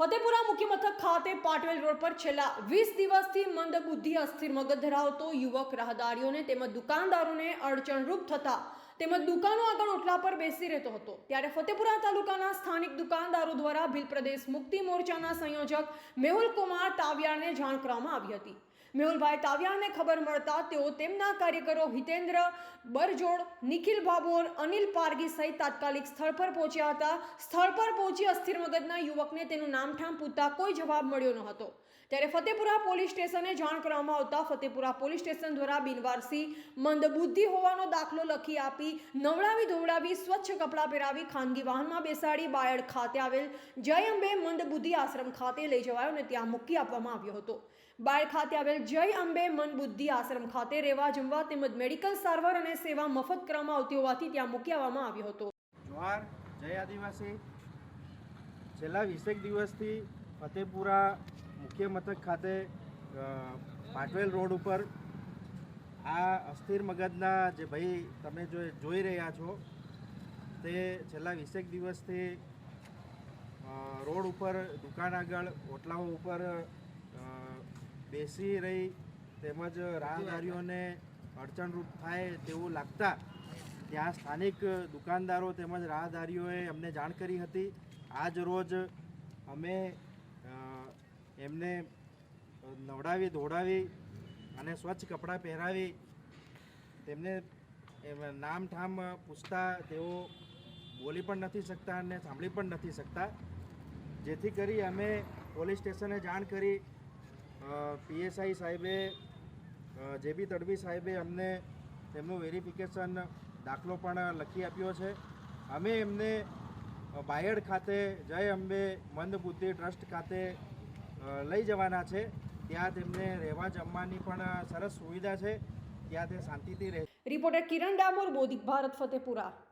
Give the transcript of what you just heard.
ફતેપુરા મુખ્ય મથક ખાતે પાટવેલ રોડ પર છેલ્લા વીસ દિવસથી મંદબુદ્ધિ અસ્થિર મગજ ધરાવતો યુવક રાહદારીઓને તેમજ દુકાનદારોને અડચણરૂપ થતા તેમજ દુકાનો આગળ ઓટલા પર બેસી રહેતો હતો. ત્યારે ફતેપુરા તાલુકાના સ્થાનિક દુકાનદારો દ્વારા ભીલ પ્રદેશ મુક્તિ મોરચાના સંયોજક મેહુલ કુમાર તાવિયાને જાણ કરવામાં આવી હતી. મેહુલભાઈ તાવિયાને ખબર મળતા તેઓ તેમના કાર્યકરો હિતેન્દ્ર, બરજોડ, નિખિલ ભાભોર, અનિલ પારગી સહિત તાત્કાલિક સ્થળ પર પહોંચ્યા હતા. સ્થળ પર પહોંચી અસ્થિર મગજના યુવકને તેનું નામઠામ પૂછતા કોઈ જવાબ મળ્યો ન હતો. ત્યારે ફતેપુરા પોલીસ સ્ટેશને જાણ કરવામાં આવતા ફતેપુરા પોલીસ સ્ટેશન દ્વારા બિનવારસી મંદબુદ્ધિ હોવાનો દાખલો લખી આપી નવડાવી ધોવડાવી સ્વચ્છ કપડાં પહેરાવી ખાનગી વાહનમાં બેસાડી બાયડ ખાતે આવેલ જય અંબે મંદબુદ્ધિ આશ્રમ ખાતે લઈ જવાયો અને ત્યાં મૂકી આપવામાં આવ્યો હતો. બાયડ ખાતે આવેલ જય અંબે મન બુદ્ધિ આશ્રમ ખાતે રહેવા જમવા તેમજ મેડિકલ સારવાર અને સેવા મફત કરવામાં આવતી હોવાથી ત્યાં મૂકવામાં આવ્યો હતો. જોહાર જય આદિવાસી. છેલ્લા વીસેક દિવસથી ફતેપુરા મુખ્ય મથક ખાતે પાટવેલ રોડ ઉપર આ અસ્થિર મગજના જે ભાઈ તમે જો જોઈ રહ્યા છો, તે છેલ્લા વીસેક દિવસથી રોડ ઉપર, દુકાન આગળ, ઓટલાઓ ઉપર બેસી રહી, તેમજ રાહદારીઓને અડચણરૂપ થાય તેવું લાગતા ત્યાં સ્થાનિક દુકાનદારો તેમજ રાહદારીઓએ અમને જાણ કરી હતી. આજ રોજ અમે એમને નવડાવી ધોડાવી અને સ્વચ્છ કપડાં પહેરાવી, તેમને નામ ઠામ પૂછતા, તેઓ બોલી પણ નથી શકતા અને સાંભળી પણ નથી શકતા. જેથી કરી અમે પોલીસ સ્ટેશને જાણ કરી પીએસઆઈ સાહેબે જે બી તડવી સાહેબે અમને તેમનું વેરિફિકેશન દાખલો પણ લખી આપ્યો છે. અમે એમને બાયડ ખાતે જય અંબે મંદબુદ્ધિ ટ્રસ્ટ ખાતે લઈ જવાના છે. ત્યાં તેમને રહેવા જમવાની પણ સરસ સુવિધા છે. ત્યાં તે શાંતિથી રહે રિપોર્ટર કિરણ ડામોર મોદી ભારત, ફતેપુરા.